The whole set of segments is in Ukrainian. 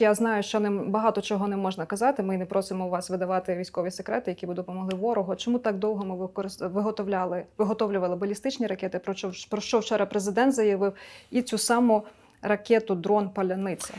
Я знаю, що ним багато чого не можна казати. Ми не просимо вас видавати військові секрети, які б допомогли ворогу. Чому так довго ми виготовляли, виготовлювали балістичні ракети? Про що, про що вчора президент заявив, і цю саму ракету дрон Паляниця.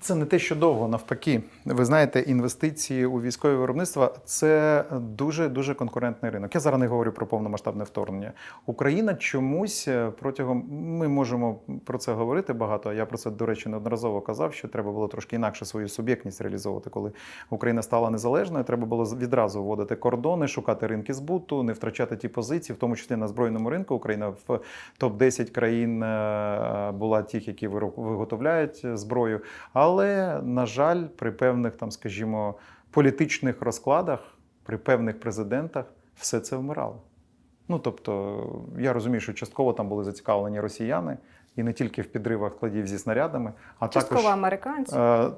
Це не те, що довго, навпаки. Ви знаєте, інвестиції у військове виробництво це дуже дуже конкурентний ринок. Я зараз не говорю про повномасштабне вторгнення. Україна чомусь е, протягом ми можемо про це говорити багато. Я про це, до речі, неодноразово казав, що треба було трошки інакше свою суб'єктність реалізовувати. Коли Україна стала незалежною, треба було відразу вводити кордони, шукати ринки збуту, не втрачати ті позиції, в тому числі на збройному ринку. Україна в топ 10 країн е, була тих, які виготовляють зброю. Але, на жаль, при певних там, скажімо, політичних розкладах, при певних президентах все це вмирало. Ну тобто, я розумію, що частково там були зацікавлені росіяни, і не тільки в підривах складів зі снарядами, а Частково також американці. Е,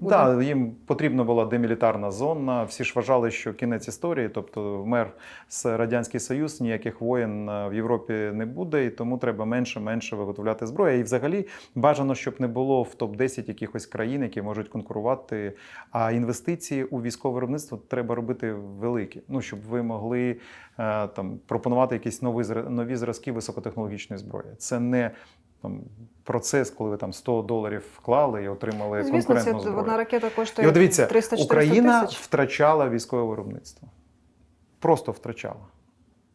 Да, їм потрібна була демілітарна зона. Всі ж вважали, що кінець історії, тобто вмер з радянський Союз, ніяких воєн е, в Європі не буде, і тому треба менше менше виготовляти зброю. І взагалі бажано, щоб не було в топ 10 якихось країн, які можуть конкурувати. А інвестиції у військове виробництво треба робити великі. Ну щоб ви могли е, там пропонувати якісь нові нові зразки високотехнологічної зброї. Це не там процес, коли ви там 100 доларів вклали і отримали Звісно, це конкурентну зброю. одна ракета І коштує от дивіться, 300-400 Україна тисяч. втрачала військове виробництво. Просто втрачала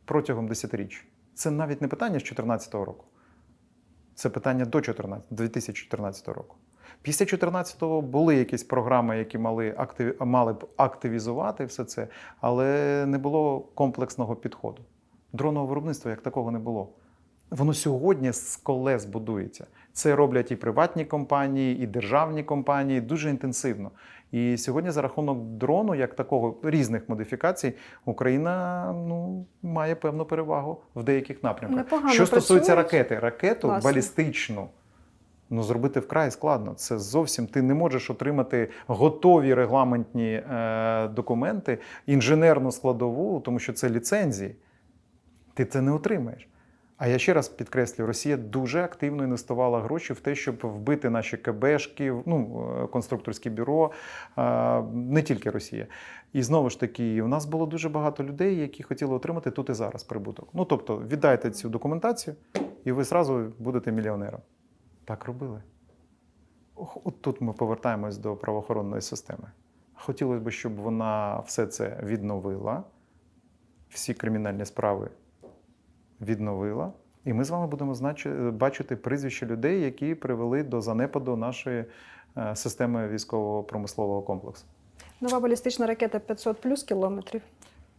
протягом десятиріч. Це навіть не питання з 2014 року. Це питання до 14, 2014 року. Після 2014-го були якісь програми, які мали, актив, мали б активізувати все це, але не було комплексного підходу. Дронного виробництва як такого не було. Воно сьогодні з колес будується. Це роблять і приватні компанії, і державні компанії дуже інтенсивно. І сьогодні за рахунок дрону, як такого різних модифікацій, Україна ну, має певну перевагу в деяких напрямках. Непогано Що стосується працюють. ракети, ракету Класно. балістичну. Ну, зробити вкрай складно. Це зовсім ти не можеш отримати готові регламентні е, документи, інженерну складову, тому що це ліцензії. Ти це не отримаєш. А я ще раз підкреслюю, Росія дуже активно інвестувала гроші в те, щоб вбити наші КБшки, ну, е, конструкторське бюро, е, не тільки Росія. І знову ж таки, у нас було дуже багато людей, які хотіли отримати тут і зараз прибуток. Ну тобто, віддайте цю документацію, і ви зразу будете мільйонером. Так робили. От тут ми повертаємось до правоохоронної системи. Хотілося б, щоб вона все це відновила, всі кримінальні справи відновила. І ми з вами будемо бачити прізвища людей, які привели до занепаду нашої е, системи військово-промислового комплексу. Нова балістична ракета 500 плюс кілометрів.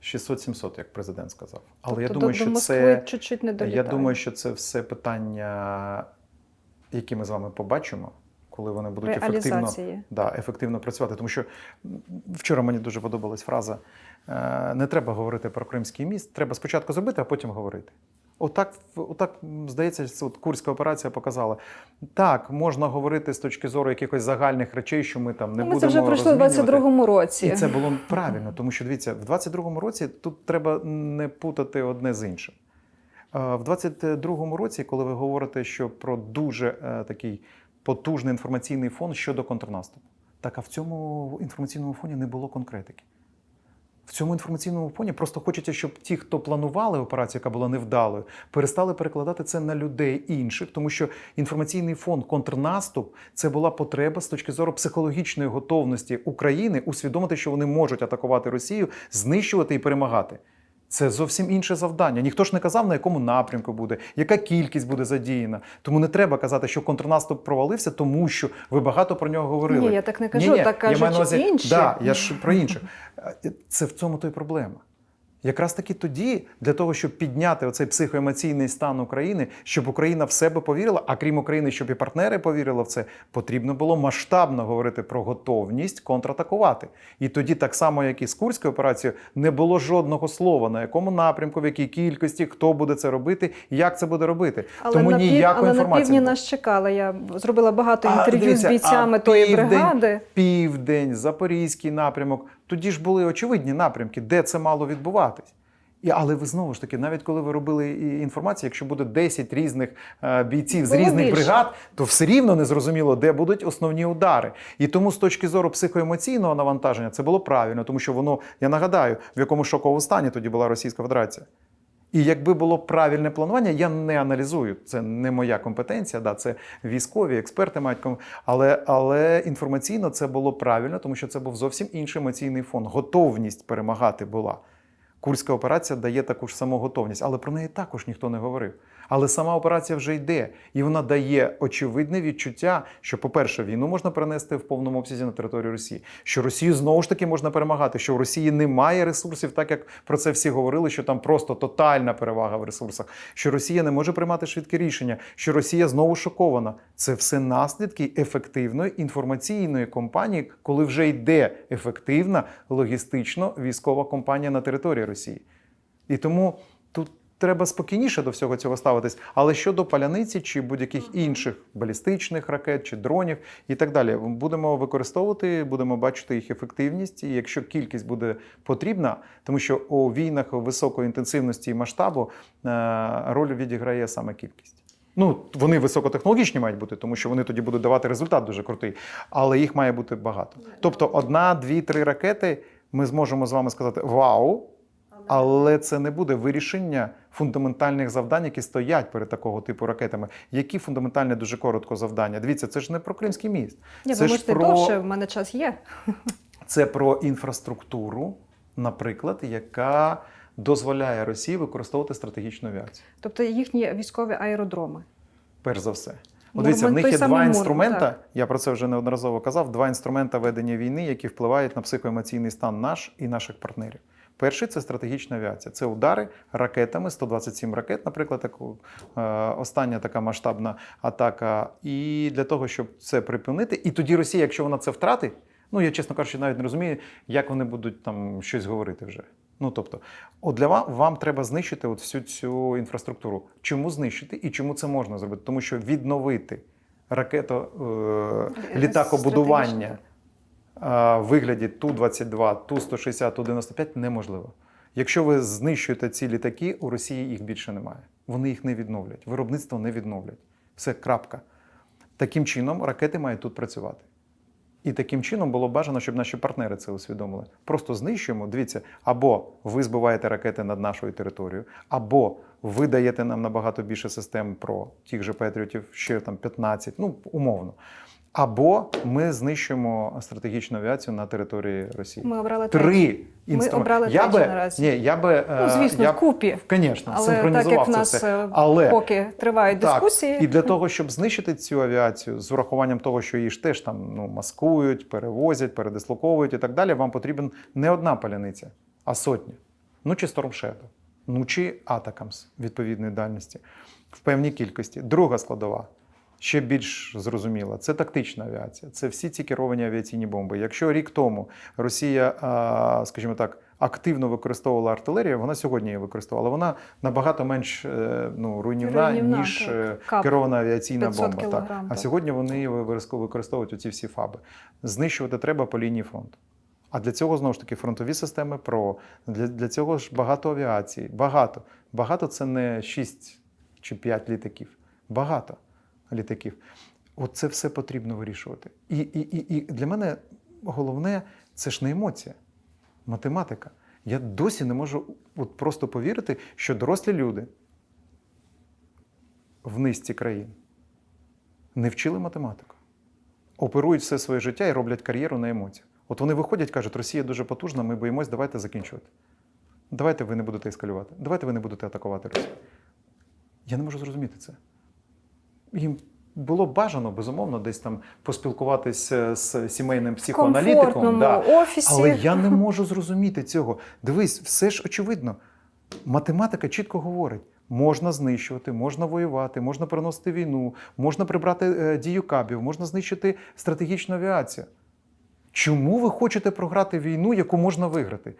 600-700, як президент сказав. Але тобто я думаю, до що Москви це чуть-чуть не я думаю, що це все питання, які ми з вами побачимо, коли вони будуть ефективно, да, ефективно працювати. Тому що вчора мені дуже подобалась фраза: е, не треба говорити про Кримський міст, треба спочатку зробити, а потім говорити. Отак, отак здається, це от Курська операція показала. Так, можна говорити з точки зору якихось загальних речей, що ми там не Ну, ми будемо це вже пройшли в розмінювати. 22-му році. І це було правильно, тому що дивіться, в 22-му році тут треба не путати одне з іншим. В 22-му році, коли ви говорите, що про дуже е, такий потужний інформаційний фон щодо контрнаступу, так а в цьому інформаційному фоні не було конкретики. В цьому інформаційному фоні просто хочеться, щоб ті, хто планували операцію, яка була невдалою, перестали перекладати це на людей інших, тому що інформаційний фон контрнаступ це була потреба з точки зору психологічної готовності України усвідомити, що вони можуть атакувати Росію, знищувати і перемагати. Це зовсім інше завдання. Ніхто ж не казав, на якому напрямку буде, яка кількість буде задіяна. Тому не треба казати, що контрнаступ провалився, тому що ви багато про нього говорили. Ні, я так не кажу, Ні-ні, так я маю кажуть на інші. Да, я ж про інших. Е, Це в цьому то й проблема. Якраз таки тоді, для того, щоб підняти оцей психоемоційний стан України, щоб Україна в себе повірила, а крім України, щоб і партнери повірили в це, потрібно було масштабно говорити про готовність контратакувати. І тоді, так само, як і з Курською операцією, не було жодного слова, на якому напрямку, в якій кількості, хто буде це робити, як це буде робити. Але Тому на пів- ніякої але на інформації. півдні нас чекали. Я зробила багато інтерв'ю з бійцями а тої південь- бригади. Південь, Запорізький напрямок. Тоді ж були очевидні напрямки, де це мало відбуватись. І, але ви знову ж таки, навіть коли ви робили інформацію, якщо буде 10 різних е, бійців з різних більше. бригад, то все рівно не зрозуміло, де будуть основні удари. І тому з точки зору психоемоційного навантаження це було правильно, тому що воно, я нагадаю, в якому шоковому стані тоді була Російська Федерація. І якби було правильне планування, я не аналізую. Це не моя компетенція, да, це військові, експерти мають ком... але, але інформаційно це було правильно, тому що це був зовсім інший емоційний фон. Готовність перемагати була. Курська операція дає таку ж саму готовність, але про неї також ніхто не говорив. Але сама операція вже йде, і вона дає очевидне відчуття, що, по-перше, війну можна перенести в повному обсязі на територію Росії, що Росію знову ж таки можна перемагати, що в Росії немає ресурсів, так як про це всі говорили, що там просто тотальна перевага в ресурсах, що Росія не може приймати швидкі рішення, що Росія знову шокована. Це все наслідки ефективної інформаційної кампанії, коли вже йде ефективна логістично військова кампанія на території Росії. І тому тут треба спокійніше до всього цього ставитись. Але щодо паляниці чи будь-яких інших балістичних ракет чи дронів і так далі, будемо використовувати, будемо бачити їх ефективність. І якщо кількість буде потрібна, тому що у війнах високої інтенсивності і масштабу е, роль відіграє саме кількість. Ну, вони високотехнологічні мають бути, тому що вони тоді будуть давати результат дуже крутий, але їх має бути багато. Тобто, одна, дві, три ракети ми зможемо з вами сказати вау, але це не буде вирішення фундаментальних завдань, які стоять перед такого типу ракетами. Які фундаментальне дуже коротко завдання? Дивіться, це ж не про Кримський міст. Ні, це ви можете про довше, в мене час є. це про інфраструктуру, наприклад, яка дозволяє Росії використовувати стратегічну авіацію. Тобто їхні військові аеродроми. Перш за все. От дивіться, в них є два інструмента. так. Я про це вже неодноразово казав. Два інструмента ведення війни, які впливають на психоемоційний стан наш і наших партнерів. Перший це стратегічна авіація. Це удари ракетами, 127 ракет, наприклад, таку е, остання така масштабна атака. І для того, щоб це припинити, і тоді Росія, якщо вона це втратить, ну я чесно кажучи, навіть не розумію, як вони будуть там щось говорити вже. Ну тобто, от для вам, вам треба знищити от всю цю інфраструктуру. Чому знищити і чому це можна зробити? Тому що відновити ракето е, літакобудування е, в вигляді Ту-22, Ту-160, Ту-95 неможливо. Якщо ви знищуєте ці літаки, у Росії їх більше немає. Вони їх не відновлять. Виробництво не відновлять. Все крапка. Таким чином, ракети мають тут працювати. І таким чином було бажано, щоб наші партнери це усвідомили. Просто знищуємо. Дивіться, або ви збиваєте ракети над нашою територією, або ви даєте нам набагато більше систем про тих же Петріотів, ще там 15, ну умовно. Або ми знищуємо стратегічну авіацію на території Росії. Ми обрали. Три інструменти. обрали я би, наразі. Ні, я би, Ну, е, звісно, я, вкупі. Звісно, Але так як в нас е, Але поки тривають так, дискусії, і для того, щоб знищити цю авіацію з урахуванням того, що її ж теж там ну, маскують, перевозять, передислоковують і так далі, вам потрібен не одна паляниця, а сотня. Ну чи Storm Shadow, ну чи Атакамс відповідної дальності в певній кількості. Друга складова. Ще більш зрозуміла, це тактична авіація, це всі ці керовані авіаційні бомби. Якщо рік тому Росія, скажімо так, активно використовувала артилерію, вона сьогодні її використовувала. Вона набагато менш е, ну, руйнівна, Руйнівна, ніж так. е, керована авіаційна бомба. Так. А сьогодні вони використовують оці всі фаби. Знищувати треба по лінії фронту. А для цього знову ж таки фронтові системи ПРО. Для, для цього ж багато авіації. Багато. Багато це не 6 чи 5 літаків. Багато літаків. От це все потрібно вирішувати. І, і, і, і для мене головне це ж не емоція, математика. Я досі не можу от просто повірити, що дорослі люди в низці країн не вчили математику, оперують все своє життя і роблять кар'єру на емоціях. От вони виходять, кажуть, Росія дуже потужна, ми боїмось, давайте закінчувати. Давайте ви не будете ескалювати. Давайте ви не будете атакувати Росію. Я не можу зрозуміти це. Їм було бажано, безумовно, десь там поспілкуватися з сімейним психоаналітиком. Да. офісі. Але я не можу зрозуміти цього. Дивись, все ж очевидно. Математика чітко говорить: можна знищувати, можна воювати, можна переносити війну, можна прибрати е, дію кабів, можна знищити стратегічну авіацію. Чому ви хочете програти війну, яку можна виграти?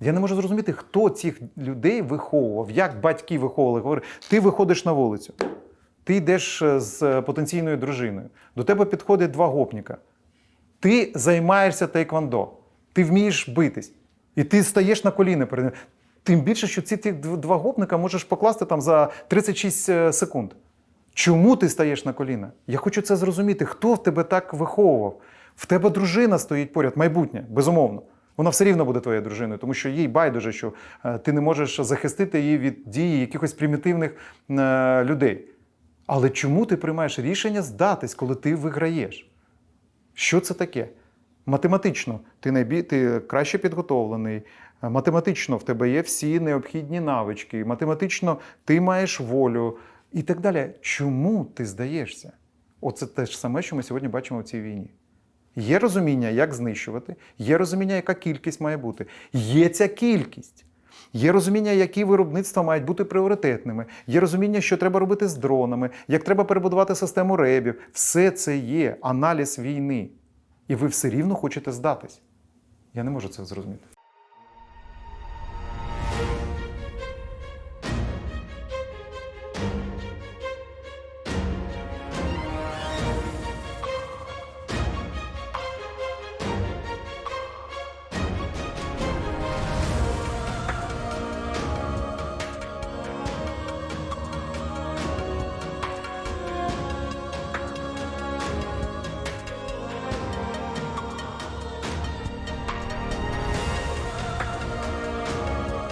Я не можу зрозуміти, хто цих людей виховував, як батьки виховували. Говорять, ти виходиш на вулицю, ти йдеш е, з потенційною дружиною, до тебе підходять два гопніка. Ти займаєшся тейквондо, ти вмієш битись, і ти стаєш на коліна перед ним. Тим більше, що ці два гопника можеш покласти там за 36 е, секунд. Чому ти стаєш на коліна? Я хочу це зрозуміти. Хто в тебе так виховував? В тебе дружина стоїть поряд, майбутнє, безумовно. Вона все рівно буде твоєю дружиною, тому що їй байдуже, що е, ти не можеш захистити її від дії якихось примітивних людей. Але чому ти приймаєш рішення здатись, коли ти виграєш? Що це таке? Математично ти, найбі... ти краще підготовлений, е, математично в тебе є всі необхідні навички, математично ти маєш волю і так далі. Чому ти здаєшся? Оце те ж саме, що ми сьогодні бачимо в цій війні. Є розуміння, як знищувати, є розуміння, яка кількість має бути. Є ця кількість. Є розуміння, які виробництва мають бути пріоритетними. Є розуміння, що треба робити з дронами, як треба перебудувати систему ребів. Все це є аналіз війни. І ви все рівно хочете здатись. Я не можу це зрозуміти.